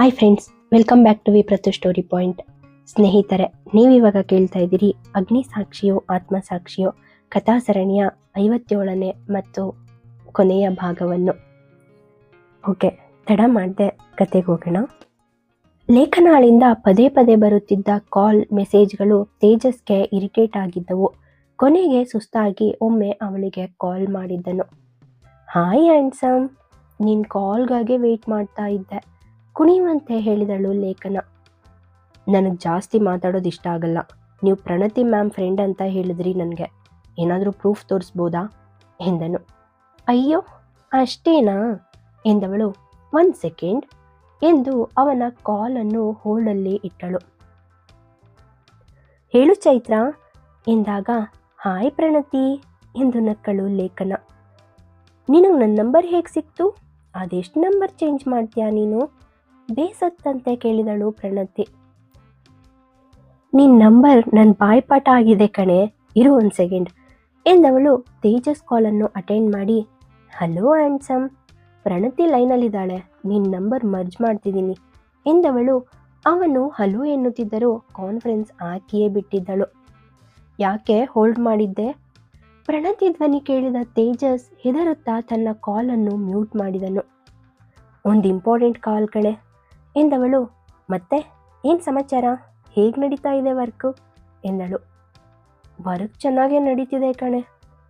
Hi friends welcome back to V ಪ್ರತು story point ಸ್ನೇಹಿತರೆ, ನೀವಿವಾಗ ಕೇಳ್ತಾ ಇದ್ದೀರಿ ಅಗ್ನಿ ಸಾಕ್ಷಿಯೋ ಆತ್ಮಸಾಕ್ಷಿಯೋ ಕಥಾ ಸರಣಿಯ ಐವತ್ತೇಳನೇ ಮತ್ತು ಕೊನೆಯ ಭಾಗವನ್ನು. ಓಕೆ, ತಡ ಮಾಡದೆ ಕತೆಗೆ ಹೋಗೋಣ. ಲೇಖನಾಳಿಂದ ಪದೇ ಪದೇ ಬರುತ್ತಿದ್ದ ಕಾಲ್ ಮೆಸೇಜ್ಗಳು ತೇಜಸ್ಗೆ ಇರಿಟೇಟ್ ಆಗಿದ್ದವು. ಕೊನೆಗೆ ಸುಸ್ತಾಗಿ ಒಮ್ಮೆ ಅವಳಿಗೆ ಕಾಲ್ ಮಾಡಿದ್ದನು. ಹಾಯ್ ಆ್ಯಂಡ್ಸಮ್ ನಿನ್ನ ಕಾಲ್ಗಾಗೆ ವೆಯ್ಟ್ ಮಾಡ್ತಾ ಇದ್ದೆ. ಕುಣಿಯುವಂತೆ ಹೇಳಿದಳು ಲೇಖನ. ನನಗೆ ಜಾಸ್ತಿ ಮಾತಾಡೋದು ಇಷ್ಟ ಆಗಲ್ಲ. ನೀವು ಪ್ರಣತಿ ಮ್ಯಾಮ್ ಫ್ರೆಂಡ್ ಅಂತ ಹೇಳಿದ್ರಿ ನನಗೆ. ಏನಾದರೂ ಪ್ರೂಫ್ ತೋರಿಸ್ಬೋದಾ? ಎಂದನು. ಅಯ್ಯೋ, ಅಷ್ಟೇನಾ? ಎಂದವಳು. ಒಂದು ಸೆಕೆಂಡ್ ಎಂದು ಅವನ ಕಾಲನ್ನು ಹೋಲ್ಡಲ್ಲಿ ಇಟ್ಟಳು. ಹೇಳು ಚೈತ್ರ, ಎಂದಾಗ, ಹಾಯ್ ಪ್ರಣತಿ ಎಂದು ನಕ್ಕಳು ಲೇಖನ. ನಿನಗೆ ನನ್ನ ನಂಬರ್ ಹೇಗೆ ಸಿಕ್ತು? ಅದೆಷ್ಟು ನಂಬರ್ ಚೇಂಜ್ ಮಾಡ್ತೀಯಾ ನೀನು? ಬೇಸತ್ತಂತೆ ಕೇಳಿದಳು ಪ್ರಣತಿ. ನಿನ್ನ ನಂಬರ್ ನನ್ನ ಬಾಯ್ಪಾಠ ಆಗಿದೆ ಕಣೆ, ಇರು ಒಂದು ಸೆಕೆಂಡ್, ಎಂದವಳು ತೇಜಸ್ ಕಾಲನ್ನು ಅಟೆಂಡ್ ಮಾಡಿ. ಹಲೋ ಆ್ಯಂಡ್ಸಮ್ ಪ್ರಣತಿ ಲೈನಲ್ಲಿದ್ದಾಳೆ ನಿನ್ನ ನಂಬರ್ ಮರ್ಜ್ ಮಾಡ್ತಿದ್ದೀನಿ, ಎಂದವಳು. ಅವನು ಹಲೋ ಎನ್ನುತ್ತಿದ್ದರೂ ಕಾನ್ಫರೆನ್ಸ್ ಹಾಕಿಯೇ ಬಿಟ್ಟಿದ್ದಳು. ಯಾಕೆ ಹೋಲ್ಡ್ ಮಾಡಿದ್ದೆ? ಪ್ರಣತಿ ಧ್ವನಿ ಕೇಳಿದ ತೇಜಸ್ ಹೆದರುತ್ತಾ ತನ್ನ ಕಾಲನ್ನು ಮ್ಯೂಟ್ ಮಾಡಿದನು. ಒಂದು ಇಂಪಾರ್ಟೆಂಟ್ ಕಾಲ್ ಕಣೆ ಎಂದವಳು, ಮತ್ತೆ ಏನು ಸಮಾಚಾರ? ಹೇಗೆ ನಡೀತಾ ಇದೆ ವರ್ಕು? ಎಂದಳು. ವರ್ಕ್ ಚೆನ್ನಾಗೇ ನಡೀತಿದೆ ಕಣೆ,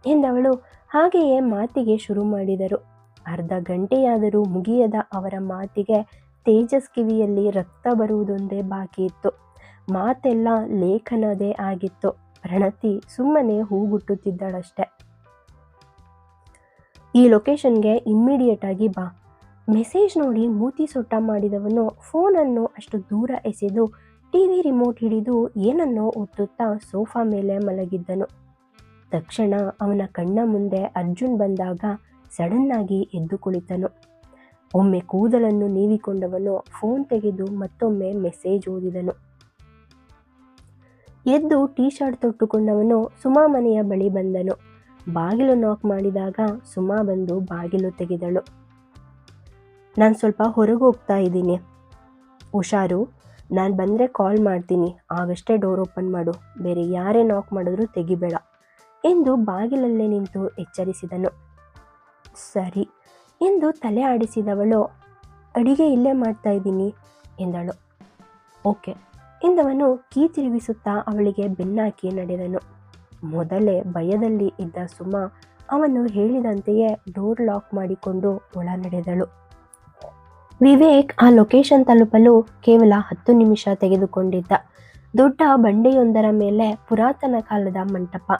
ಎಂದವಳು. ಹಾಗೆಯೇ ಮಾತಿಗೆ ಶುರು ಮಾಡಿದರು. ಅರ್ಧ ಗಂಟೆಯಾದರೂ ಮುಗಿಯದ ಅವರ ಮಾತಿಗೆ ತೇಜಸ್ ಕಿವಿಯಲ್ಲಿ ರಕ್ತ ಬರುವುದೊಂದೇ ಬಾಕಿ ಇತ್ತು. ಮಾತೆಲ್ಲ ಲೇಖನದೇ ಆಗಿತ್ತು. ಪ್ರಣತಿ ಸುಮ್ಮನೆ ಹೂಗುಟ್ಟುತ್ತಿದ್ದಳಷ್ಟೆ. ಈ ಲೊಕೇಶನ್ಗೆ ಇಮ್ಮಿಡಿಯೇಟ್ ಆಗಿ ಬಾ. ಮೆಸೇಜ್ ನೋಡಿ ಮೂತಿ ಸೊಟ್ಟ ಮಾಡಿದವನು ಫೋನನ್ನು ಅಷ್ಟು ದೂರ ಎಸೆದು ಟಿವಿ ರಿಮೋಟ್ ಹಿಡಿದು ಏನನ್ನೋ ಒತ್ತುತ್ತಾ ಸೋಫಾ ಮೇಲೆ ಮಲಗಿದ್ದನು. ತಕ್ಷಣ ಅವನ ಕಣ್ಣ ಮುಂದೆ ಅರ್ಜುನ್ ಬಂದಾಗ ಸಡನ್ನಾಗಿ ಎದ್ದು ಕುಳಿತನು. ಒಮ್ಮೆ ಕೂದಲನ್ನು ನೀವಿಕೊಂಡವನು ಫೋನ್ ತೆಗೆದು ಮತ್ತೊಮ್ಮೆ ಮೆಸೇಜ್ ಓದಿದನು. ಎದ್ದು ಟೀ ಶರ್ಟ್ ತೊಟ್ಟುಕೊಂಡವನು ಸುಮಾ ಮನೆಯ ಬಳಿ ಬಂದನು. ಬಾಗಿಲು ನಾಕ್ ಮಾಡಿದಾಗ ಸುಮಾ ಬಂದು ಬಾಗಿಲು ತೆಗೆದಳು. ನಾನು ಸ್ವಲ್ಪ ಹೊರಗೆ ಹೋಗ್ತಾ ಇದ್ದೀನಿ. ಹುಷಾರು ನಾನು ಬಂದರೆ ಕಾಲ್ ಮಾಡ್ತೀನಿ. ಆಗಷ್ಟೇ ಡೋರ್ ಓಪನ್ ಮಾಡು. ಬೇರೆ ಯಾರೇ ನಾಕ್ ಮಾಡಿದ್ರೂ ತೆಗಿಬೇಡ. ಎಂದು ಬಾಗಿಲಲ್ಲೇ ನಿಂತು ಎಚ್ಚರಿಸಿದನು. ಸರಿ, ಎಂದು ತಲೆ ಆಡಿಸಿದವಳು, ಅಡಿಗೆ ಇಲ್ಲೇ ಮಾಡ್ತಾ ಇದ್ದೀನಿ, ಎಂದಳು. ಓಕೆ, ಎಂದವನು ಕೀ ತಿರುಗಿಸುತ್ತಾ ಅವಳಿಗೆ ಬೆನ್ನಾಕಿ ನಡೆದನು. ಮೊದಲೇ ಭಯದಲ್ಲಿ ಇದ್ದ ಸುಮ ಅವನು ಹೇಳಿದಂತೆಯೇ ಡೋರ್ ಲಾಕ್ ಮಾಡಿಕೊಂಡು ಒಳ ನಡೆದಳು ವಿವೇಕ್ ಆ ಲೊಕೇಶನ್ ತಲುಪಲು ಕೇವಲ ಹತ್ತು ನಿಮಿಷ ತೆಗೆದುಕೊಂಡಿದ್ದ. ದೊಡ್ಡ ಬಂಡೆಯೊಂದರ ಮೇಲೆ ಪುರಾತನ ಕಾಲದ ಮಂಟಪ.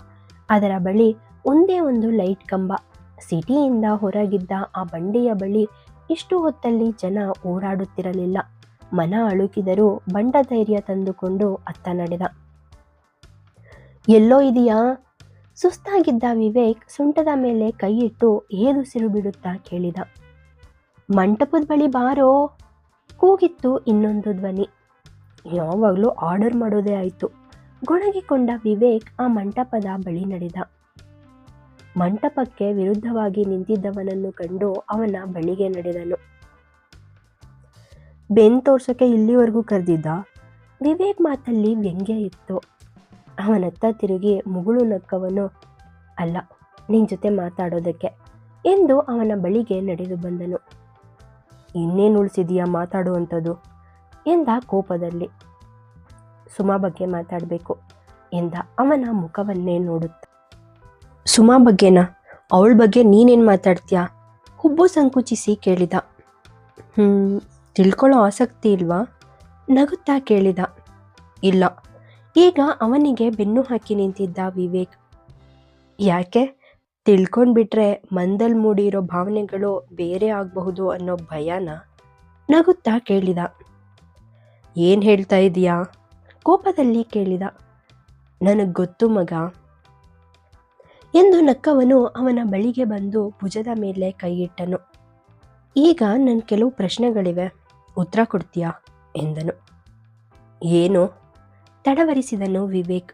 ಅದರ ಬಳಿ ಒಂದೇ ಒಂದು ಲೈಟ್ ಕಂಬ. ಸಿಟಿಯಿಂದ ಹೊರಗಿದ್ದ ಆ ಬಂಡೆಯ ಬಳಿ ಇಷ್ಟು ಹೊತ್ತಲ್ಲಿ ಜನ ಓಡಾಡುತ್ತಿರಲಿಲ್ಲ. ಮನ ಅಳುಕಿದರೂ ಬಂಡ ಧೈರ್ಯ ತಂದುಕೊಂಡು ಅತ್ತ ನಡೆದ. ಎಲ್ಲೋ ಇದೆಯಾ? ಸುಸ್ತಾಗಿದ್ದ ವಿವೇಕ್ ಸುಂಟದ ಮೇಲೆ ಕೈಯಿಟ್ಟು ಏದುಸಿರು ಬಿಡುತ್ತಾ ಕೇಳಿದ. ಮಂಟಪದ ಬಳಿ ಬಾರೋ. ಕೂಗಿತ್ತು ಇನ್ನೊಂದು ಧ್ವನಿ. ಯಾವಾಗಲೂ ಆರ್ಡರ್ ಮಾಡೋದೇ ಆಯಿತು. ಗೊಣಗಿಕೊಂಡ ವಿವೇಕ್ ಆ ಮಂಟಪದ ಬಳಿ ನಡೆದ. ಮಂಟಪಕ್ಕೆ ವಿರುದ್ಧವಾಗಿ ನಿಂತಿದ್ದವನನ್ನು ಕಂಡು ಅವನ ಬಳಿಗೆ ನಡೆದನು. ಬೆನ್ ತೋರ್ಸೋಕೆ ಇಲ್ಲಿವರೆಗೂ ಕರೆದಿದ್ದ? ವಿವೇಕ್ ಮಾತಲ್ಲಿ ವ್ಯಂಗ್ಯ ಇತ್ತು. ಅವನತ್ತ ತಿರುಗಿ ಮುಗುಳು ನಕ್ಕವನು, ಅಲ್ಲ ನಿನ್ನ ಜೊತೆ ಮಾತಾಡೋದಕ್ಕೆ, ಎಂದು ಅವನ ಬಳಿಗೆ ನಡೆದು ಬಂದನು. ಇನ್ನೇನು ಉಳಿಸಿದೀಯಾ ಮಾತಾಡುವಂಥದ್ದು? ಎಂದ ಕೋಪದಲ್ಲಿ. ಸುಮಾ ಬಗ್ಗೆ ಮಾತಾಡಬೇಕು. ಎಂದ ಅವನ ಮುಖವನ್ನೇ ನೋಡುತ್ತ. ಸುಮಾ ಬಗ್ಗೆನಾ? ಅವಳ ಬಗ್ಗೆ ನೀನೇನು ಮಾತಾಡ್ತೀಯಾ? ಹುಬ್ಬು ಸಂಕುಚಿಸಿ ಕೇಳಿದ. ಹ್ಞೂ ತಿಳ್ಕೊಳ್ಳೋ ಆಸಕ್ತಿ ಇಲ್ವಾ? ನಗುತ್ತಾ ಕೇಳಿದ. ಇಲ್ಲ. ಈಗ ಅವನಿಗೆ ಬೆನ್ನು ಹಾಕಿ ನಿಂತಿದ್ದ ವಿವೇಕ್. ಯಾಕೆ? ತಿಳ್ಕೊಂಡ್ಬಿಟ್ರೆ ಮಂದಲ್ ಮೂಡಿರೋ ಭಾವನೆಗಳು ಬೇರೆ ಆಗಬಹುದು ಅನ್ನೋ ಭಯನ ನಗುತ್ತಾ ಕೇಳಿದ. ಏನು ಹೇಳ್ತಾ ಇದೀಯಾ? ಕೋಪದಲ್ಲಿ ಕೇಳಿದ. ನನಗೆ ಗೊತ್ತು ಮಗ. ಎಂದು ನಕ್ಕವನು ಅವನ ಬಳಿಗೆ ಬಂದು ಭುಜದ ಮೇಲೆ ಕೈಯಿಟ್ಟನು ಈಗ ನನ್ನ ಕೆಲವು ಪ್ರಶ್ನೆಗಳಿವೆ. ಉತ್ತರ ಕೊಡ್ತೀಯಾ? ಎಂದನು. ಏನು? ತಡವರಿಸಿದನು ವಿವೇಕ್.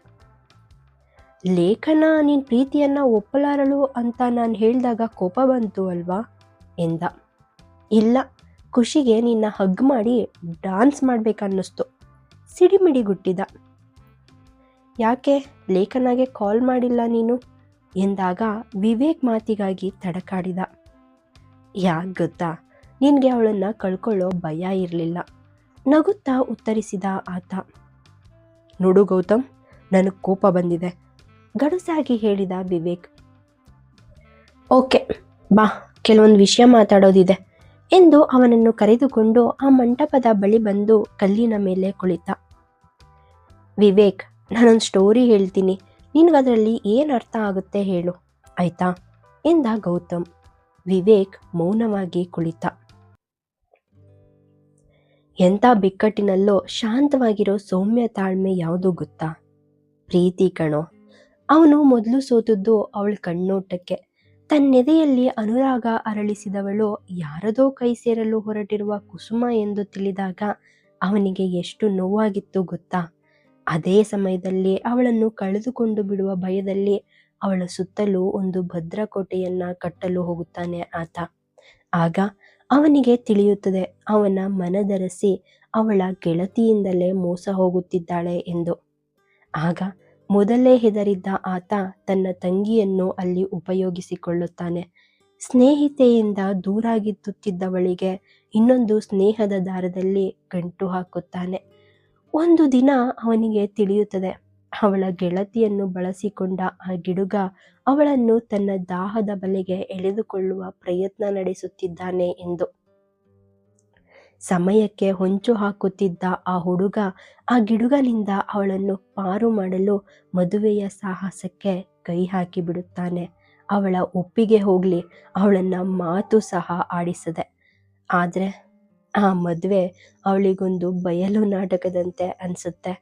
ಲೇಖನ ನಿನ್ನ ಪ್ರೀತಿಯನ್ನು ಒಪ್ಪಲಾರಳು ಅಂತ ನಾನು ಹೇಳಿದಾಗ ಕೋಪ ಬಂತು ಅಲ್ವಾ? ಎಂದ. ಇಲ್ಲ, ಖುಷಿಗೆ ನಿನ್ನ ಹಗ್ ಮಾಡಿ ಡಾನ್ಸ್ ಮಾಡ್ಬೇಕನ್ನಿಸ್ತು. ಸಿಡಿಮಿಡಿಗುಟ್ಟಿದ ಯಾಕೆ, ಲೇಖನಾಗೆ ಕಾಲ್ ಮಾಡಿಲ್ಲ ನೀನು? ಎಂದಾಗ ವಿವೇಕ್ ಮಾತಿಗಾಗಿ ತಡಕಾಡಿದ. ಯಾಕೆ ಗೊತ್ತಾ? ನಿನಗೆ ಅವಳನ್ನು ಕಳ್ಕೊಳ್ಳೋ ಭಯ ಇರಲಿಲ್ಲ. ನಗುತ್ತಾ ಉತ್ತರಿಸಿದ ಆತ. ನೋಡು ಗೌತಮ್, ನನಗೆ ಕೋಪ ಬಂದಿದೆ. ಗಡುಸಾಗಿ ಹೇಳಿದ ವಿವೇಕ್. ಓಕೆ, ಬಾ, ಕೆಲವೊಂದು ವಿಷಯ ಮಾತಾಡೋದಿದೆ, ಎಂದು ಅವನನ್ನು ಕರೆದುಕೊಂಡು ಆ ಮಂಟಪದ ಬಳಿ ಬಂದು ಕಲ್ಲಿನ ಮೇಲೆ ಕುಳಿತ. ವಿವೇಕ್, ನಾನೊಂದು ಸ್ಟೋರಿ ಹೇಳ್ತೀನಿ, ನಿನಗದರಲ್ಲಿ ಏನು ಅರ್ಥ ಆಗುತ್ತೆ ಹೇಳು, ಆಯ್ತಾ? ಎಂದ ಗೌತಮ್. ವಿವೇಕ್ ಮೌನವಾಗಿ ಕುಳಿತ. ಎಂಥ ಬಿಕ್ಕಟ್ಟಿನಲ್ಲೋ ಶಾಂತವಾಗಿರೋ ಸೌಮ್ಯ ತಾಳ್ಮೆ ಯಾವುದು ಗೊತ್ತಾ? ಪ್ರೀತಿ ಕಣೋ ಅವನು ಮೊದಲು ಸೋತದ್ದು ಅವಳ ಕಣ್ಣೋಟಕ್ಕೆ. ತನ್ನೆದೆಯಲ್ಲಿ ಅನುರಾಗ ಅರಳಿಸಿದವಳು ಯಾರದೋ ಕೈ ಸೇರಲು ಹೊರಟಿರುವ ಕುಸುಮ ಎಂದು ತಿಳಿದಾಗ ಅವನಿಗೆ ಎಷ್ಟು ನೋವಾಗಿತ್ತು ಗೊತ್ತಾ? ಅದೇ ಸಮಯದಲ್ಲಿ ಅವಳನ್ನು ಕಳೆದುಕೊಂಡು ಬಿಡುವ ಭಯದಲ್ಲಿ ಅವಳ ಸುತ್ತಲೂ ಒಂದು ಭದ್ರಕೋಟೆಯನ್ನ ಕಟ್ಟಲು ಹೋಗುತ್ತಾನೆ ಆತ. ಆಗ ಅವನಿಗೆ ತಿಳಿಯುತ್ತದೆ, ಅವನ ಮನದರಸಿ ಅವಳ ಗೆಳತಿಯಿಂದಲೇ ಮೋಸ ಹೋಗುತ್ತಿದ್ದಾಳೆ ಎಂದು. ಆಗ ಮೊದಲೇ ಹೆದರಿದ್ದ ಆತ ತನ್ನ ತಂಗಿಯನ್ನು ಅಲ್ಲಿ ಉಪಯೋಗಿಸಿಕೊಳ್ಳುತ್ತಾನೆ. ಸ್ನೇಹಿತೆಯಿಂದ ದೂರಾಗಿತ್ತುತ್ತಿದ್ದವಳಿಗೆ ಇನ್ನೊಂದು ಸ್ನೇಹದ ದಾರದಲ್ಲಿ ಗಂಟು ಹಾಕುತ್ತಾನೆ. ಒಂದು ದಿನ ಅವನಿಗೆ ತಿಳಿಯುತ್ತದೆ, ಅವಳ ಗೆಳತಿಯನ್ನು ಬಳಸಿಕೊಂಡ ಆ ಗಿಡುಗ ಅವಳನ್ನು ತನ್ನ ದಾಹದ ಬಲೆಗೆ ಎಳೆದುಕೊಳ್ಳುವ ಪ್ರಯತ್ನ ನಡೆಸುತ್ತಿದ್ದಾನೆ ಎಂದು. ಸಮಯಕ್ಕೆ ಹೊಂಚು ಹಾಕುತ್ತಿದ್ದ ಆ ಹುಡುಗ, ಆ ಗಿಡುಗನಿಂದ ಅವಳನ್ನು ಪಾರು ಮಾಡಲು ಮದುವೆಯ ಸಾಹಸಕ್ಕೆ ಕೈ ಹಾಕಿ ಬಿಡುತ್ತಾನೆ. ಅವಳ ಒಪ್ಪಿಗೆ ಹೋಗಲಿ, ಅವಳನ್ನ ಮಾತು ಸಹ ಆಡಿಸದೆ. ಆದರೆ ಆ ಮದುವೆ ಅವಳಿಗೊಂದು ಬಯಲು ನಾಟಕದಂತೆ ಅನಿಸುತ್ತೆ.